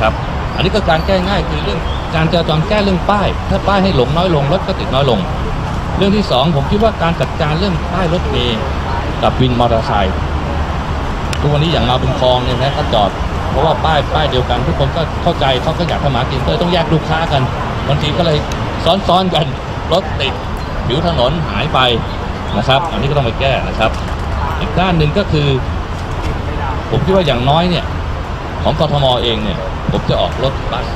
ครับอันนี้ก็การแก้ง่ายคือเรื่องการจราจรแก้เรื่องป้าย ถ้าป้ายให้หลงน้อยลงรถก็ติดน้อยลง เรื่องที่สองผมคิดว่าการจัดการเรื่องป้ายรถเมล์กับวินมอเตอร์ไซค์ทุกวันนี้อย่างมาบุญคลองเนี่ยนะก็จอดเพราะว่าป้ายป้ายเดียวกันทุกคนก็เข้าใจเขาก็อยากทำมาหากินก็เลยต้องแยกลูกค้ากันบางทีก็เลยซ้อนๆกันรถติดผิวถนนหายไปนะครับ อันนี้ก็ต้องไปแก้นะครับ อีกด้านหนึ่งก็คือ ผมคิดว่าอย่างน้อยเนี่ย ของกทมเองเนี่ยผมจะออกรถบัส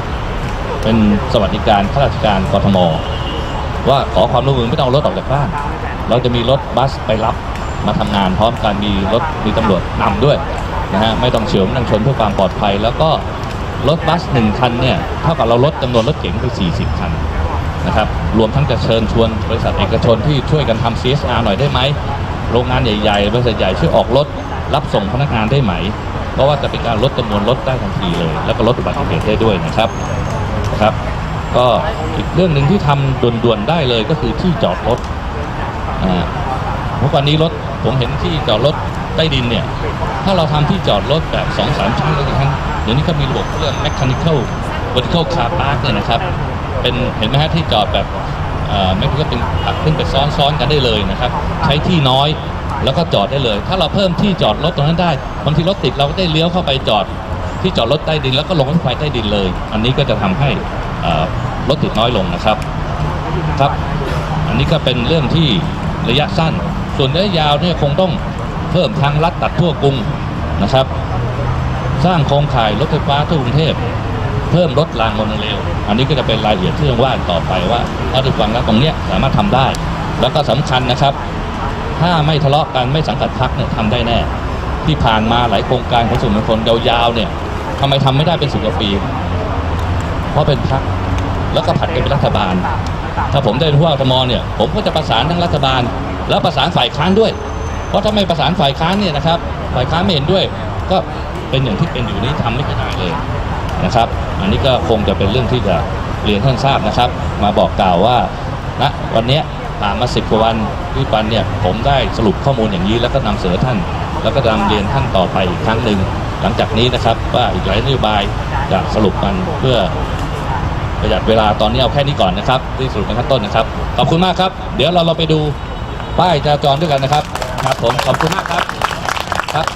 เป็นสวัสดิการข้าราชการกทม ว่าขอความร่วมมือไม่ต้องรถออกจากบ้าน เราจะมีรถบัสไปรับมาทำงานพร้อมกันมีรถมีตำรวจนำด้วยนะฮะไม่ต้องเฉียวไม่ต้องชนเพื่อความปลอดภัย แล้วก็รถบัสหนึ่งคันเนี่ยเท่ากับเราลดจำนวนรถเก๋งไป 40 คันนะครับรวมทั้งจะเชิญชวนบริษัทเอกชนที่ช่วยกันทำ CSR หน่อยได้ไหมโรงงานใหญ่ๆบริษัทใหญ่ช่วยออกรถรับส่งพนักงานได้ไหม เพราะว่าจะเป็นการลดจำนวนรถได้ทันทีเลย แล้วก็ลดอุบัติเหตุได้ด้วยนะครับนะครับ ก็อีกเรื่องหนึ่งที่ทำด่วนๆได้เลยก็คือที่จอดรถอ่าเมื่อวันนี้รถผมเห็นที่จอดรถใต้ดินเนี่ย ถ้าเราทำที่จอดรถแบบ2อสามชั้นก็คือชั้นเดี๋ยวนี้เขามีระบบเรื่อง mechanical vertical car park เนี่ยนะครับเป็นเห็นไหมฮะที่จอดแบบอ่อไม่ก็เป็นตักขึ้นไปซ้อนๆกันได้เลยนะครับ ใช้ที่น้อย แล้วก็จอดได้เลย ถ้าเราเพิ่มที่จอดรถตรงนั้นได้ บางทีรถติดเราก็ได้เลี้ยวเข้าไปจอด ที่จอดรถใต้ดินแล้วก็ลงรถไฟใต้ดินเลย อันนี้ก็จะทำให้รถติดน้อยลงนะครับ ครับ อันนี้ก็เป็นเรื่องที่ระยะสั้น ส่วนระยะยาวเนี่ยคงต้องเพิ่มทางลัดตัดทั่วกรุงนะครับ สร้างโครงข่ายรถไฟฟ้าทั่วกรุงเทพเพิ่มรถรางมโนเรลอันนี้ก็จะเป็นรายละเอียดที่ต้องว่าต่อไปว่าถ้าทุกฟังแล้วตรงเนี้ยสามารถทำได้ แล้วก็สำคัญนะครับ ถ้าไม่ทะเลาะกันไม่สังกัดพักเนี่ยทำได้แน่ ที่ผ่านมาหลายโครงการของส่วนมวลยาวๆเนี่ยทำไมทำไม่ได้เป็นสิบกว่าปี เพราะเป็นพักแล้วก็ผัดกันเป็นรัฐบาล ถ้าผมได้ผู้ว่ากทมเนี่ยผมก็จะประสานทั้งรัฐบาล แล้วประสานฝ่ายค้านด้วย เพราะถ้าไม่ประสานฝ่ายค้านเนี่ยนะครับฝ่ายค้านไม่เห็นด้วย ก็เป็นอย่างที่เป็นอยู่นี้ทำไม่ได้เลยนะครับ อันนี้ก็คงจะเป็นเรื่องที่จะเรียนท่านทราบนะครับ มาบอกกล่าวว่าณวันนี้ ผ่านมาสิบกว่าวันที่ปันเนี่ยผมได้สรุปข้อมูลอย่างนี้แล้วก็นำเสนอท่าน แล้วก็นำเรียนท่านต่อไปอีกครั้งหนึ่งหลังจากนี้นะครับว่าอีกหลายนโยบายจะสรุปกันเพื่อประหยัดเวลาตอนนี้เอาแค่นี้ก่อนนะครับที่สรุปในขั้นต้นนะครับ ขอบคุณมากครับ เดี๋ยวเราเราไปดูป้ายจราจรด้วยกันนะครับครับผมขอบคุณมากครับครับ